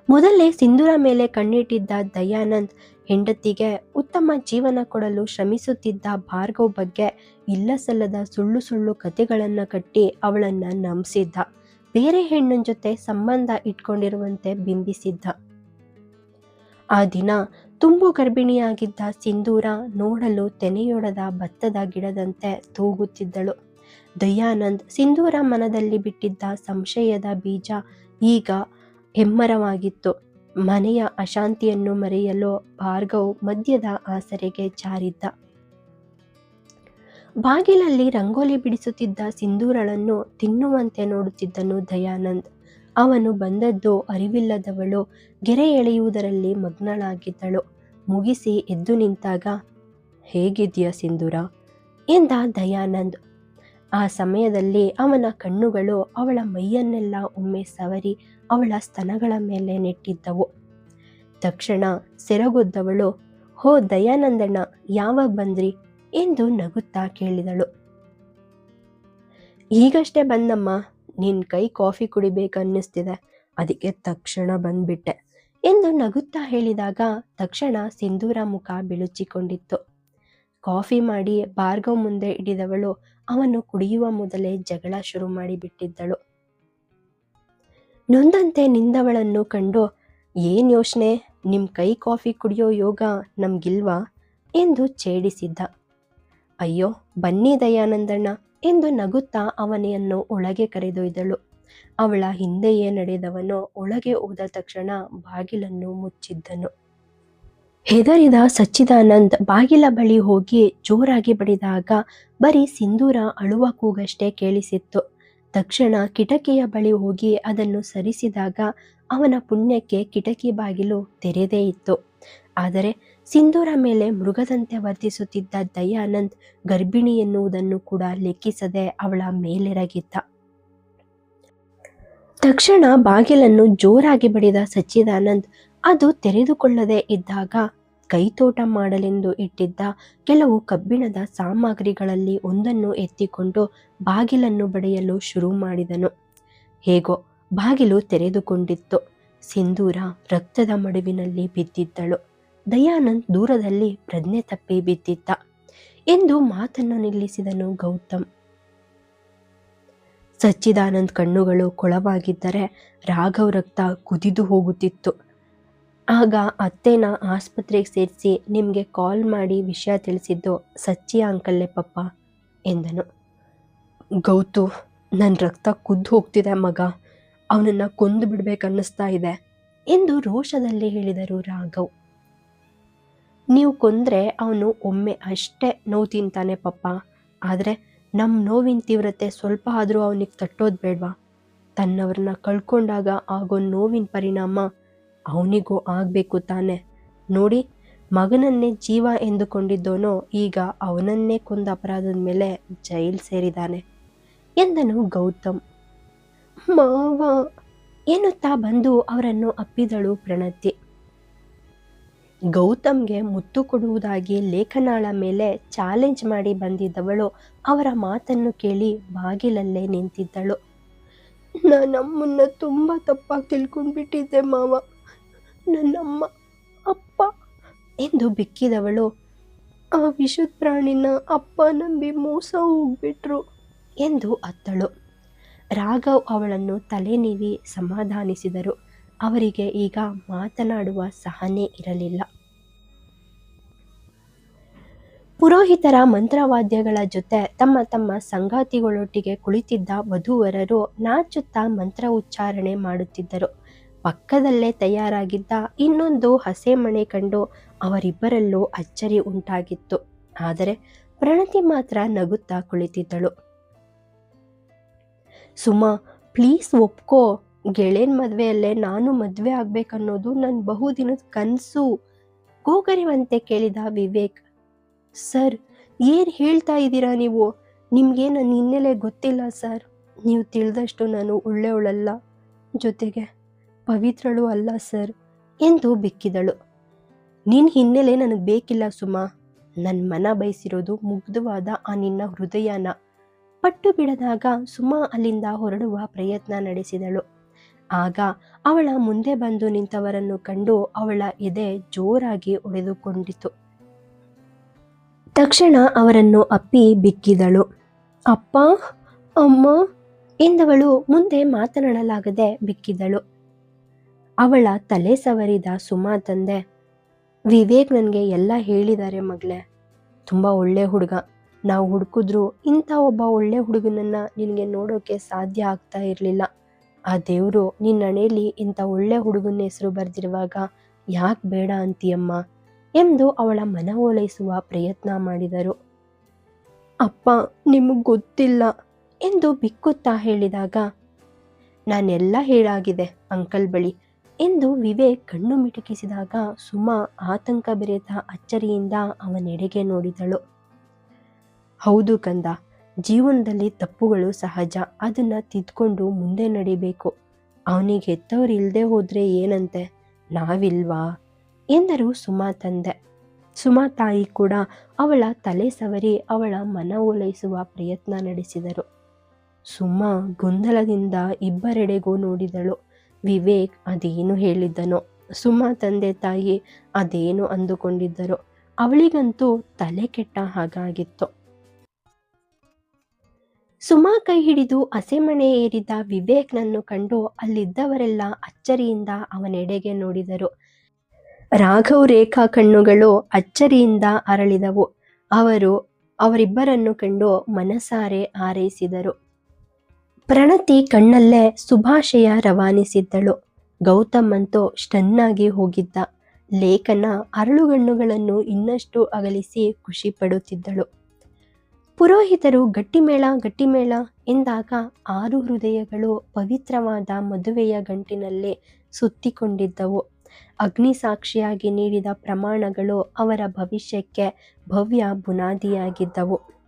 ಮೊದಲೇ ಸಿಂಧೂರ ಮೇಲೆ ಕಣ್ಣಿಟ್ಟಿದ್ದ ದಯಾನಂದ್ ಹೆಂಡತಿಗೆ ಉತ್ತಮ ಜೀವನ ಕೊಡಲು ಶ್ರಮಿಸುತ್ತಿದ್ದ ಭಾರ್ಗವ್ ಬಗ್ಗೆ ಇಲ್ಲಸಲ್ಲದ ಸುಳ್ಳು ಸುಳ್ಳು ಕತೆಗಳನ್ನು ಕಟ್ಟಿ ಅವಳನ್ನು ನಂಬಿಸಿದ್ದ. ಬೇರೆ ಹೆಣ್ಣಿನ ಜೊತೆ ಸಂಬಂಧ ಇಟ್ಕೊಂಡಿರುವಂತೆ ಬಿಂಬಿಸಿದ್ದ. ಆ ದಿನ ತುಂಬು ಗರ್ಭಿಣಿಯಾಗಿದ್ದ ಸಿಂಧೂರ ನೋಡಲು ತೆನೆಯೊಡದ ಭತ್ತದ ಗಿಡದಂತೆ ತೂಗುತ್ತಿದ್ದಳು. ದಯಾನಂದ್ ಸಿಂಧೂರ ಮನದಲ್ಲಿ ಬಿಟ್ಟಿದ್ದ ಸಂಶಯದ ಬೀಜ ಈಗ ಹೆಮ್ಮರವಾಗಿತ್ತು. ಮನೆಯ ಅಶಾಂತಿಯನ್ನು ಮರೆಯಲು ಭಾರ್ಗವ್ ಮದ್ಯದ ಆಸರೆಗೆ ಜಾರಿದ್ದ. ಬಾಗಿಲಲ್ಲಿ ರಂಗೋಲಿ ಬಿಡಿಸುತ್ತಿದ್ದ ಸಿಂಧೂರಳನ್ನು ತಿನ್ನುವಂತೆ ನೋಡುತ್ತಿದ್ದನು ದಯಾನಂದ್. ಅವನು ಬಂದದ್ದು ಅರಿವಿಲ್ಲದವಳು, ಗೆರೆ ಎಳೆಯುವುದರಲ್ಲಿ ಮಗ್ನಳಾಗಿದ್ದಳು. ಮುಗಿಸಿ ಎದ್ದು ನಿಂತಾಗ, ಹೇಗಿದೆಯಾ ಸಿಂಧೂರ ಎಂದ ದಯಾನಂದ್. ಆ ಸಮಯದಲ್ಲಿ ಅವನ ಕಣ್ಣುಗಳು ಅವಳ ಮೈಯನ್ನೆಲ್ಲ ಒಮ್ಮೆ ಸವರಿ ಅವಳ ಸ್ತನಗಳ ಮೇಲೆ ನೆಟ್ಟಿದ್ದವು. ತಕ್ಷಣ ಸೆರಗೊದ್ದವಳು, ಹೋ ದಯಾನಂದಣ್ಣ, ಯಾವಾಗ ಬಂದ್ರಿ? ಎಂದು ನಗುತ್ತಾ ಕೇಳಿದಳು. ಈಗಷ್ಟೇ ಬಂದಮ್ಮ, ನಿನ್ ಕೈ ಕಾಫಿ ಕುಡಿಬೇಕನ್ನಿಸ್ತಿದೆ, ಅದಕ್ಕೆ ತಕ್ಷಣ ಬಂದ್ಬಿಟ್ಟೆ ಎಂದು ನಗುತ್ತಾ ಹೇಳಿದಾಗ ತಕ್ಷಣ ಸಿಂಧೂರ ಮುಖ ಬಿಳುಚಿಕೊಂಡಿತ್ತು. ಕಾಫಿ ಮಾಡಿ ಭಾರ್ಗವ್ ಮುಂದೆ ಇಡಿದವಳು ಅವನು ಕುಡಿಯುವ ಮೊದಲೇ ಜಗಳ ಶುರು ಮಾಡಿಬಿಟ್ಟಿದ್ದಳು. ನೊಂದಂತೆ ನಿಂದವಳನ್ನು ಕಂಡು, ಏನ್ ಯೋಚನೆ, ನಿಮ್ ಕೈ ಕಾಫಿ ಕುಡಿಯೋ ಯೋಗ ನಮ್ಗಿಲ್ವಾ? ಎಂದು ಛೇಡಿಸಿದ್ದ. ಅಯ್ಯೋ, ಬನ್ನಿ ದಯಾನಂದಣ್ಣ ಎಂದು ನಗುತ್ತಾ ಅವನೆಯನ್ನು ಒಳಗೆ ಕರೆದೊಯ್ದಳು. ಅವಳ ಹಿಂದೆಯೇ ನಡೆದವನು ಒಳಗೆ ಹೋದ ತಕ್ಷಣ ಬಾಗಿಲನ್ನು ಮುಚ್ಚಿದ್ದನು. ಹೆದರಿದ ಸಚ್ಚಿದಾನಂದ್ ಬಾಗಿಲ ಬಳಿ ಹೋಗಿ ಜೋರಾಗಿ ಬಡಿದಾಗ ಬರೀ ಸಿಂಧೂರ ಅಳುವ ಕೂಗಷ್ಟೇ ಕೇಳಿಸಿತ್ತು. ತಕ್ಷಣ ಕಿಟಕಿಯ ಬಳಿ ಹೋಗಿ ಅದನ್ನು ಸರಿಸಿದಾಗ ಅವನ ಪುಣ್ಯಕ್ಕೆ ಕಿಟಕಿ ಬಾಗಿಲು ತೆರೆದೇ ಇತ್ತು. ಆದರೆ ಸಿಂಧೂರ ಮೇಲೆ ಮೃಗದಂತೆ ವರ್ತಿಸುತ್ತಿದ್ದ ದಯಾನಂದ್ ಗರ್ಭಿಣಿ ಎನ್ನುವುದನ್ನು ಕೂಡ ಲೆಕ್ಕಿಸದೆ ಅವಳ ಮೇಲೆರಗಿದ್ದ. ತಕ್ಷಣ ಬಾಗಿಲನ್ನು ಜೋರಾಗಿ ಬಡಿದ ಸಚ್ಚಿದಾನಂದ್ ಅದು ತೆರೆದುಕೊಳ್ಳದೆ ಇದ್ದಾಗ ಕೈತೋಟ ಮಾಡಲೆಂದು ಇಟ್ಟಿದ್ದ ಕೆಲವು ಕಬ್ಬಿಣದ ಸಾಮಗ್ರಿಗಳಲ್ಲಿ ಒಂದನ್ನು ಎತ್ತಿಕೊಂಡು ಬಾಗಿಲನ್ನು ಬಡಿಯಲು ಶುರು ಮಾಡಿದನು. ಹೇಗೋ ಬಾಗಿಲು ತೆರೆದುಕೊಂಡಿತ್ತು. ಸಿಂಧೂರ ರಕ್ತದ ಮಡುವಿನಲ್ಲಿ ಬಿದ್ದಿದ್ದಳು. ದಯಾನಂದ್ ದೂರದಲ್ಲಿ ಪ್ರಜ್ಞೆ ತಪ್ಪಿ ಬಿದ್ದಿದ್ದ ಎಂದು ಮಾತನ್ನು ನಿಲ್ಲಿಸಿದನು ಗೌತಮ್. ಸಚ್ಚಿದಾನಂದ್ ಕಣ್ಣುಗಳು ಕೊಳವಾಗಿದ್ದರೆ ರಾಘವ್ ರಕ್ತ ಕುದಿದು ಹೋಗುತ್ತಿತ್ತು. ಆಗ ಅತ್ತೆನ ಆಸ್ಪತ್ರೆಗೆ ಸೇರಿಸಿ ನಿಮಗೆ ಕಾಲ್ ಮಾಡಿ ವಿಷಯ ತಿಳಿಸಿದ್ದು ಸಚ್ಚಿ ಅಂಕಲ್ಲೇ ಪಪ್ಪ ಎಂದನು. ಗೌತು ನನ್ನ ರಕ್ತ ಕುದ್ದು ಹೋಗ್ತಿದೆ ಮಗ, ಅವನನ್ನು ಕೊಂದು ಬಿಡ್ಬೇಕನ್ನಿಸ್ತಾ ಇದೆ ಎಂದು ರೋಷದಲ್ಲಿ ಹೇಳಿದರು ರಾಘವ್. ನೀವು ಕೊಂದ್ರೆ ಅವನು ಒಮ್ಮೆ ಅಷ್ಟೇ ನೋವು ತಿಂತಾನೆ ಪಪ್ಪ. ಆದರೆ ನಮ್ಮ ನೋವಿನ ತೀವ್ರತೆ ಸ್ವಲ್ಪ ಆದರೂ ಅವನಿಗೆ ತಟ್ಟೋದು ಬೇಡವಾ? ತನ್ನವ್ರನ್ನ ಕಳ್ಕೊಂಡಾಗ ಆಗೋ ನೋವಿನ ಪರಿಣಾಮ ಅವನಿಗೂ ಆಗಬೇಕು ತಾನೆ. ನೋಡಿ, ಮಗನನ್ನೇ ಜೀವ ಎಂದುಕೊಂಡಿದ್ದೋನೋ ಈಗ ಅವನನ್ನೇ ಕೊಂದ ಅಪರಾಧದ ಮೇಲೆ ಜೈಲ್ ಸೇರಿದ್ದಾನೆ ಎಂದನು ಗೌತಮ್. ಮಾವ, ಎನ್ನುತ್ತಾ ಬಂದು ಅವರನ್ನು ಅಪ್ಪಿದಳು ಪ್ರಣತಿ. ಗೌತಮ್ಗೆ ಮುತ್ತು ಕೊಡುವುದಾಗಿ ಲೇಖನಾಳ ಮೇಲೆ ಚಾಲೆಂಜ್ ಮಾಡಿ ಬಂದಿದ್ದವಳು, ಅವರ ಮಾತನ್ನು ಕೇಳಿ ಬಾಗಿಲಲ್ಲೇ ನಿಂತಿದ್ದಳು. ನಮ್ಮನ್ನ ತುಂಬ ತಪ್ಪಾಗಿ ತಿಳ್ಕೊಂಡ್ಬಿಟ್ಟಿದ್ದೆ ಮಾವ. ನನ್ನಮ್ಮ ಅಪ್ಪ ಎಂದು ಬಿಕ್ಕಿದವಳು. ಆ ವಿಶುದ್ಧ ಪ್ರಾಣಿನ ಅಪ್ಪ ನಂಬಿ ಮೋಸ ಹೋಗ್ಬಿಟ್ರು ಎಂದು ಅತ್ತಳು. ರಾಘವ್ ಅವಳನ್ನು ತಲೆ ನೀವಿ ಸಮಾಧಾನಿಸಿದರು. ಅವರಿಗೆ ಈಗ ಮಾತನಾಡುವ ಸಹನೆ ಇರಲಿಲ್ಲ. ಪುರೋಹಿತರ ಮಂತ್ರವಾದ್ಯಗಳ ಜೊತೆ ತಮ್ಮ ತಮ್ಮ ಸಂಗಾತಿಗಳೊಟ್ಟಿಗೆ ಕುಳಿತಿದ್ದ ವಧುವರರು ನಾಚುತ್ತಾ ಮಂತ್ರ ಉಚ್ಚಾರಣೆ ಮಾಡುತ್ತಿದ್ದರು. ಪಕ್ಕದಲ್ಲೇ ತಯಾರಾಗಿದ್ದ ಇನ್ನೊಂದು ಹಸೆಮಣೆ ಕಂಡು ಅವರಿಬ್ಬರಲ್ಲೂ ಅಚ್ಚರಿ ಉಂಟಾಗಿತ್ತು. ಆದರೆ ಪ್ರಣತಿ ಮಾತ್ರ ನಗುತ್ತಾ ಕುಳಿತಿದ್ದಳು. ಸುಮಾ, ಪ್ಲೀಸ್ ಒಪ್ಕೋ ಗೆಳೆಯನ್ ಮದುವೆಯಲ್ಲೇ ನಾನು ಮದುವೆ ಆಗ್ಬೇಕನ್ನೋದು ನನ್ನ ಬಹುದಿನದ ಕನಸು. ಕೂಗರಿವಂತೆ ಕೇಳಿದ ವಿವೇಕ್, ಸರ್, ಏನು ಹೇಳ್ತಾ ಇದ್ದೀರಾ ನೀವು? ನಿಮಗೆ ನನ್ನ ಹಿನ್ನೆಲೆ ಗೊತ್ತಿಲ್ಲ ಸರ್. ನೀವು ತಿಳಿದಷ್ಟು ನಾನು ಒಳ್ಳೆಯವಳಲ್ಲ. ಜೊತೆಗೆ ಪವಿತ್ರಳು ಅಲ್ಲ ಸರ್, ಎಂದು ಬಿಕ್ಕಿದಳು. ನಿನ್ನ ಹಿನ್ನೆಲೆ ನನಗೆ ಬೇಕಿಲ್ಲ ಸುಮಾ. ನನ್ನ ಮನ ಬಯಸಿರೋದು ಮುಗ್ಧವಾದ ಆ ನಿನ್ನ ಹೃದಯನ. ಪಟ್ಟು ಬಿಡದಾಗ ಸುಮಾ ಅಲ್ಲಿಂದ ಹೊರಡುವ ಪ್ರಯತ್ನ ನಡೆಸಿದಳು. ಆಗ ಅವಳ ಮುಂದೆ ಬಂದು ನಿಂತವರನ್ನು ಕಂಡು ಅವಳ ಎದೆ ಜೋರಾಗಿ ಒಡೆದುಕೊಂಡಿತು. ತಕ್ಷಣ ಅವರನ್ನು ಅಪ್ಪಿ ಬಿಕ್ಕಿದಳು. ಅಪ್ಪ, ಅಮ್ಮ ಎಂದವಳು ಮುಂದೆ ಮಾತನಾಡಲಾಗದೆ ಬಿಕ್ಕಿದಳು. ಅವಳ ತಲೆ ಸವರಿದ ಸುಮಾ ತಂದೆ, ವಿವೇಕ್ ನನಗೆ ಎಲ್ಲ ಹೇಳಿದ್ದಾರೆ ಮಗಳೇ. ತುಂಬ ಒಳ್ಳೆ ಹುಡುಗ. ನಾವು ಹುಡುಕಿದ್ರು ಇಂಥ ಒಬ್ಬ ಒಳ್ಳೆ ಹುಡುಗನನ್ನು ನಿನಗೆ ನೋಡೋಕೆ ಸಾಧ್ಯ ಆಗ್ತಾ ಇರಲಿಲ್ಲ. ಆ ದೇವರು ನಿನ್ನ ಹಣೆಯಲ್ಲಿ ಇಂಥ ಒಳ್ಳೆ ಹುಡುಗನ ಹೆಸರು ಬರೆದಿರುವಾಗ ಯಾಕೆ ಬೇಡ ಅಂತೀಯಮ್ಮ? ಎಂದು ಅವಳ ಮನ ಓಲೈಸುವ ಪ್ರಯತ್ನ ಮಾಡಿದರು. ಅಪ್ಪ, ನಿಮಗೆ ಗೊತ್ತಿಲ್ಲ ಎಂದು ಬಿಕ್ಕುತ್ತಾ ಹೇಳಿದಾಗ, ನಾನೆಲ್ಲ ಹೇಳಾಗಿದೆ, ಅಂಕಲ್ ಬಳಿ ಎಂದು ವಿವೇಕ್ ಕಣ್ಣು ಮಿಟುಕಿಸಿದಾಗ ಸುಮಾ ಆತಂಕ ಬೆರೆತ ಅಚ್ಚರಿಯಿಂದ ಅವನೆಡೆಗೆ ನೋಡಿದಳು. ಹೌದು ಕಂದ ಜೀವನದಲ್ಲಿ ತಪ್ಪುಗಳು ಸಹಜ, ಅದನ್ನು ತಿದ್ಕೊಂಡು ಮುಂದೆ ನಡಿಬೇಕು. ಅವನಿಗೆ ಹೆತ್ತವ್ರು ಇಲ್ಲದೆ ಹೋದರೆ ಏನಂತೆ? ನಾವಿಲ್ವಾ? ಎಂದರು ಸುಮಾ ತಂದೆ. ಸುಮಾ ತಾಯಿ ಕೂಡ ಅವಳ ತಲೆ ಸವರಿ ಅವಳ ಮನ ಓಲೈಸುವ ಪ್ರಯತ್ನ ನಡೆಸಿದರು. ಸುಮಾ ಗೊಂದಲದಿಂದ ಇಬ್ಬರೆಡೆಗೂ ನೋಡಿದಳು. ವಿವೇಕ್ ಅದೇನು ಹೇಳಿದ್ದನು? ಸುಮಾ ತಂದೆ ತಾಯಿ ಅದೇನು ಅಂದುಕೊಂಡಿದ್ದರು? ಅವಳಿಗಂತೂ ತಲೆ ಕೆಟ್ಟ ಹಾಗಾಗಿತ್ತು. ಸುಮಾ ಕೈ ಹಿಡಿದು ಹಸೆಮಣೆ ಏರಿದ ವಿವೇಕ್ನನ್ನು ಕಂಡು ಅಲ್ಲಿದ್ದವರೆಲ್ಲ ಅಚ್ಚರಿಯಿಂದ ಅವನೆಡೆಗೆ ನೋಡಿದರು. ರಾಘವ್ ರೇಖಾ ಕಣ್ಣುಗಳು ಅಚ್ಚರಿಯಿಂದ ಅರಳಿದವು. ಅವರು, ಅವರಿಬ್ಬರನ್ನು ಕಂಡು ಮನಸಾರೆ ಹಾರೈಸಿದರು. ಪ್ರಣತಿ ಕಣ್ಣಲ್ಲೇ ಸುಭಾಷೆಯ ರವಾನಿಸಿದ್ದಳು. ಗೌತಮ್ ಅಂತೂ ಸ್ಟನ್ನಾಗಿ ಹೋಗಿದ್ದ. ಲೇಖನ ಅರಳುಗಣ್ಣುಗಳನ್ನು ಇನ್ನಷ್ಟು ಅಗಲಿಸಿ ಖುಷಿ ಪಡುತ್ತಿದ್ದಳು. ಪುರೋಹಿತರು ಗಟ್ಟಿಮೇಳ ಗಟ್ಟಿಮೇಳ ಎಂದಾಗ ಆರು ಹೃದಯಗಳು ಪವಿತ್ರವಾದ ಮದುವೆಯ ಗಂಟಿನಲ್ಲಿ ಸುತ್ತಿಕೊಂಡಿದ್ದವು. ಅಗ್ನಿ ಸಾಕ್ಷಿಯಾಗಿ ನೀಡಿದ ಪ್ರಮಾಣಗಳು ಅವರ ಭವಿಷ್ಯಕ್ಕೆ ಭವ್ಯ ಬುನಾದಿಯಾಗಿದ್ದವು.